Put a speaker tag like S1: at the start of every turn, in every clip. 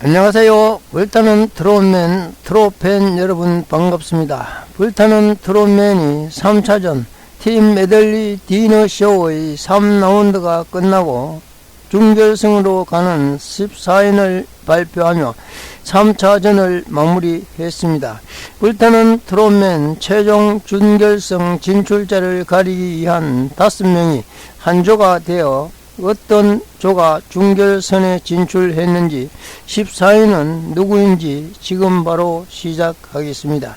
S1: 안녕하세요. 불타는 트롯맨, 트롯팬 여러분 반갑습니다. 불타는 트롯맨이 3차전 팀 메들리 디너쇼의 3라운드가 끝나고 중결승으로 가는 14인을 발표하며 3차전을 마무리했습니다. 불타는 트롯맨 최종 준결승 진출자를 가리기 위한 5명이 한 조가 되어 어떤 조가 중결선에 진출했는지 14위는 누구인지 지금 바로 시작하겠습니다.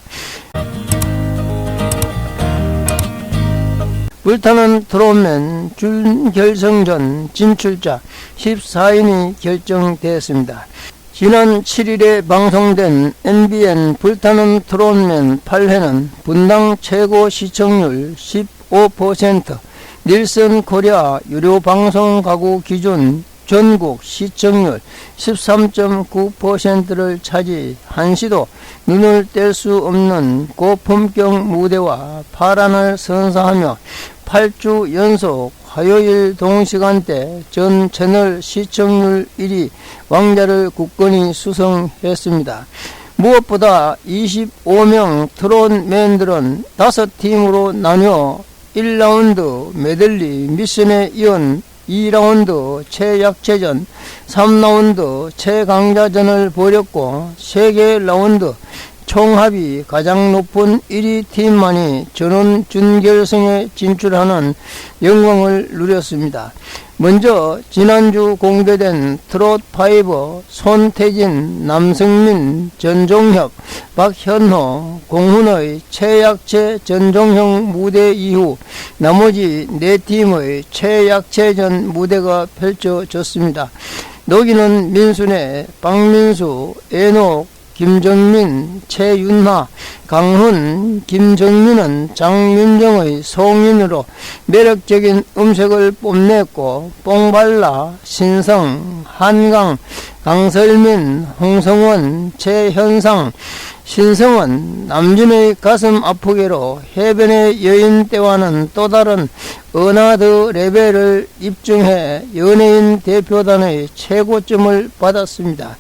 S1: 불타는 트롯맨 준결승전 진출자 14인이 결정되었습니다. 지난 7일에 방송된 MBN 불타는 트롯맨 8회는 분당 최고 시청률 15%, 닐슨 코리아 유료 방송 가구 기준 전국 시청률 13.9%를 차지 한시도 눈을 뗄 수 없는 고품격 무대와 파란을 선사하며 8주 연속 화요일 동시간대 전 채널 시청률 1위 왕자를 굳건히 수성했습니다. 무엇보다 25명 트롯맨들은 5팀으로 나뉘어 1라운드 메들리 미션에 이은 2라운드 최약체전, 3라운드 최강자전을 벌였고 세개 라운드 총합이 가장 높은 1위 팀만이 전원 준결승에 진출하는 영광을 누렸습니다. 먼저 지난주 공개된 트롯5 손태진, 남승민, 전종혁, 박현호, 공훈의 최약체 전종형 무대 이후 나머지 네 팀의 최약체전 무대가 펼쳐졌습니다. 녹이는 민순의 박민수, 애녹, 김정민, 최윤하, 강훈, 김정민은 장윤정의 송인으로 매력적인 음색을 뽐냈고 뽕발라, 신성, 한강, 강설민, 홍성원, 최현상, 신성은 남진의 가슴 아프게로 해변의 여인 때와는 또 다른 은하드 레벨을 입증해 연예인 대표단의 최고점을 받았습니다.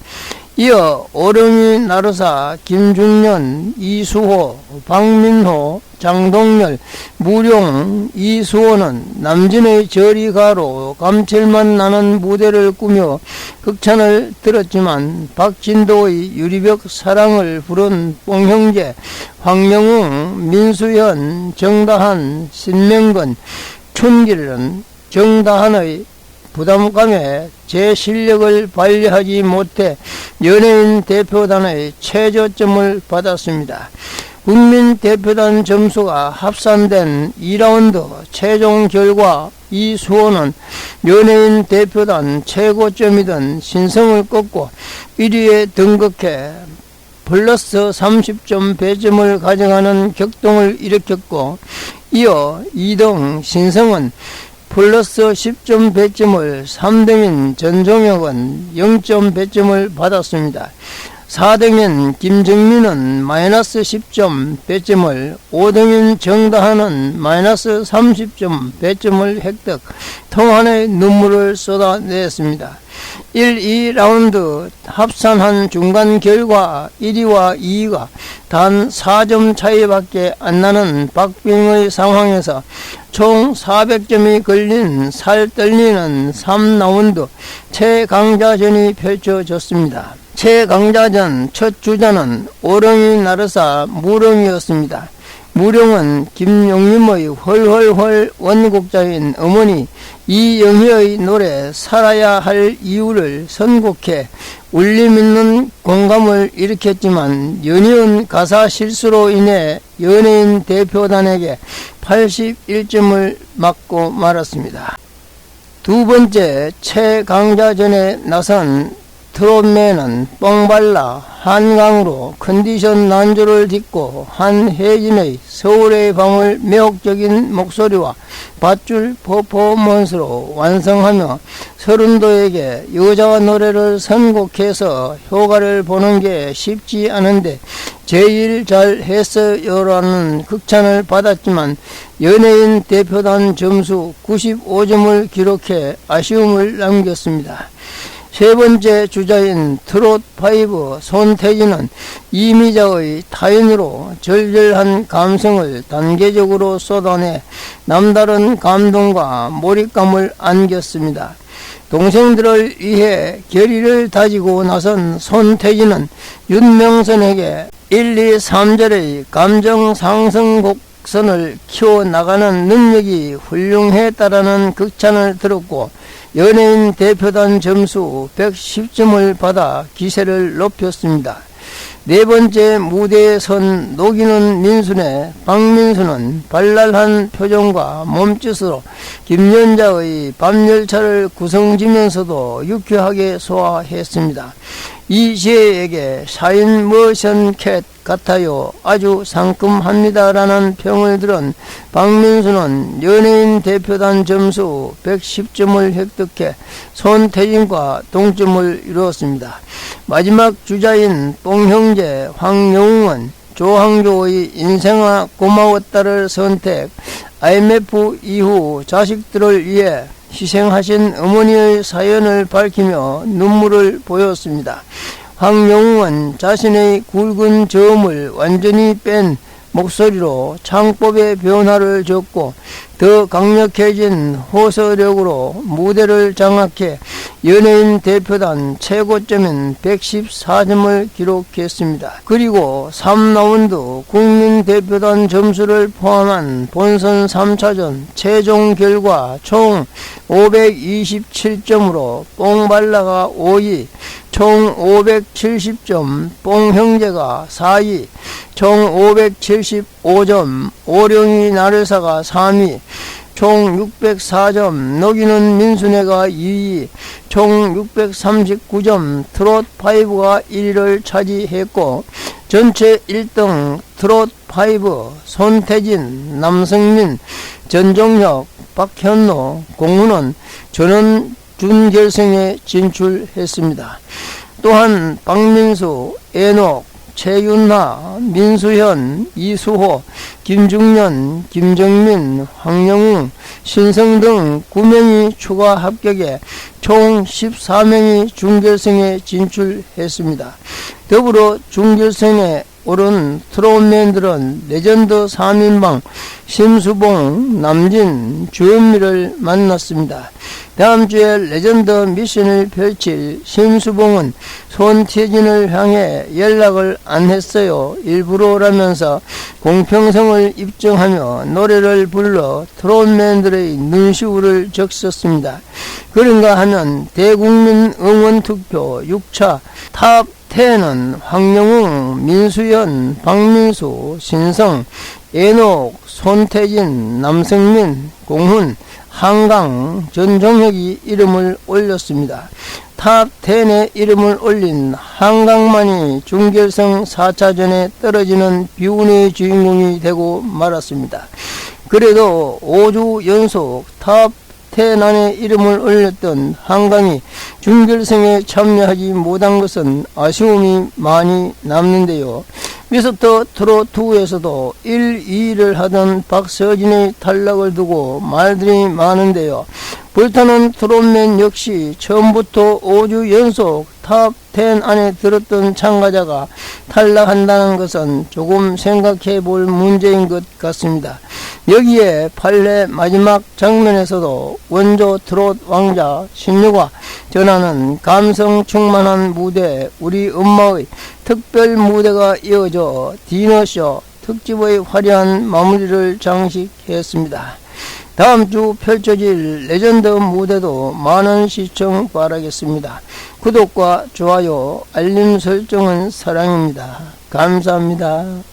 S1: 이어 오령이 나르사, 김중년, 이수호, 박민호, 장동열, 무룡, 이수호는 남진의 저리가로 감칠맛 나는 무대를 꾸며 극찬을 들었지만 박진도의 유리벽 사랑을 부른 뽕형제, 황영웅, 민수현, 정다한, 신명건, 춘길은 정다한의 부담감에 제 실력을 발휘하지 못해 연예인 대표단의 최저점을 받았습니다. 국민 대표단 점수가 합산된 2라운드 최종 결과 이수호는 연예인 대표단 최고점이던 신성을 꺾고 1위에 등극해 플러스 30점 배점을 가져가는 격동을 일으켰고 이어 2등 신성은 플러스 10점 배점을 3등인 전종혁은 0점 배점을 받았습니다. 4등인 김정민은 마이너스 10점 배점을 5등인 정다하는 마이너스 30점 배점을 획득 통한의 눈물을 쏟아냈습니다. 1, 2라운드 합산한 중간 결과 1위와 2위가 단 4점 차이밖에 안 나는 박빙의 상황에서 총 400점이 걸린 살 떨리는 3라운드 최강자전이 펼쳐졌습니다. 최강자전 첫 주자는 오렁이 나르사 무령이었습니다. 무령은 김용림의 헐헐헐 원곡자인 어머니 이영희의 노래 살아야 할 이유를 선곡해 울림 있는 공감을 일으켰지만 연이은 가사 실수로 인해 연예인 대표단에게 81점을 맞고 말았습니다. 두 번째 최강자전에 나선 트롯맨은 뻥발라 한강으로 컨디션 난조를 딛고 한혜진의 서울의 밤을 매혹적인 목소리와 밧줄 퍼포먼스로 완성하며 서른도에게 여자 노래를 선곡해서 효과를 보는 게 쉽지 않은데 제일 잘 했어요라는 극찬을 받았지만 연예인 대표단 점수 95점을 기록해 아쉬움을 남겼습니다. 세 번째 주자인 트롯 파이브 손태진은 이미자의 타인으로 절절한 감성을 단계적으로 쏟아내 남다른 감동과 몰입감을 안겼습니다. 동생들을 위해 결의를 다지고 나선 손태진은 윤명선에게 1, 2, 3절의 감정 상승 곡 선을 키워나가는 능력이 훌륭했다라는 극찬을 들었고 연예인 대표단 점수 110점을 받아 기세를 높였습니다. 네 번째 무대에 선 녹이는 민순의 박민수는 발랄한 표정과 몸짓으로 김연자의 밤열차를 구성지면서도 유쾌하게 소화했습니다. 이지혜에게 샤인 머션 캣 같아요. 아주 상큼합니다라는 평을 들은 박민수는 연예인 대표단 점수 110점을 획득해 손태진과 동점을 이루었습니다. 마지막 주자인 뽕형제 황영웅은 조항조의 인생아 고마웠다를 선택 IMF 이후 자식들을 위해 희생하신 어머니의 사연을 밝히며 눈물을 보였습니다. 황영웅은 자신의 굵은 저음을 완전히 뺀 목소리로 창법의 변화를 줬고 더 강력해진 호소력으로 무대를 장악해 연예인 대표단 최고점인 114점을 기록했습니다. 그리고 3라운드 국민 대표단 점수를 포함한 본선 3차전 최종 결과 총 527점으로 뽕발라가 5위, 총 570점, 뽕형제가 4위, 총 575점, 오령이 나르사가 3위, 총 604점, 녹이는 민순애가 2위, 총 639점, 트롯 파이브가 1위를 차지했고, 전체 1등 트롯 파이브, 손태진, 남성민, 전종혁, 박현노, 공훈은 전원 준결승에 진출했습니다. 또한 박민수, 애녹, 최윤하, 민수현, 이수호, 김중년, 김정민, 황영웅, 신성 등 9명이 추가 합격해 총 14명이 준결승에 진출했습니다. 더불어 준결승에 오른 트롯맨들은 레전드 3인방 심수봉, 남진, 주현미를 만났습니다. 다음 주에 레전드 미션을 펼칠 심수봉은 손태진을 향해 연락을 안 했어요. 일부러라면서 공평성을 입증하며 노래를 불러 트롯맨들의 눈시울을 적셨습니다. 그런가 하면 대국민 응원 투표 6차 탑 10은 황영웅, 민수연, 박민수, 신성, 애녹, 손태진, 남성민, 공훈, 한강, 전종혁이 이름을 올렸습니다. 탑 10에 이름을 올린 한강만이 중결승 4차전에 떨어지는 비운의 주인공이 되고 말았습니다. 그래도 5주 연속 탑 태난에 이름을 올렸던 한강이 준결승에 참여하지 못한 것은 아쉬움이 많이 남는데요. 미스터 트롯2에서도 1, 2위를 하던 박서진의 탈락을 두고 말들이 많은데요. 불타는 트롯맨 역시 처음부터 5주 연속 탑 10 안에 들었던 참가자가 탈락한다는 것은 조금 생각해 볼 문제인 것 같습니다. 여기에 판례 마지막 장면에서도 원조 트롯 왕자 신유가 전하는 감성 충만한 무대 우리 엄마의 특별 무대가 이어져 디너쇼 특집의 화려한 마무리를 장식했습니다. 다음 주 펼쳐질 레전드 무대도 많은 시청 바라겠습니다. 구독과 좋아요, 알림 설정은 사랑입니다. 감사합니다.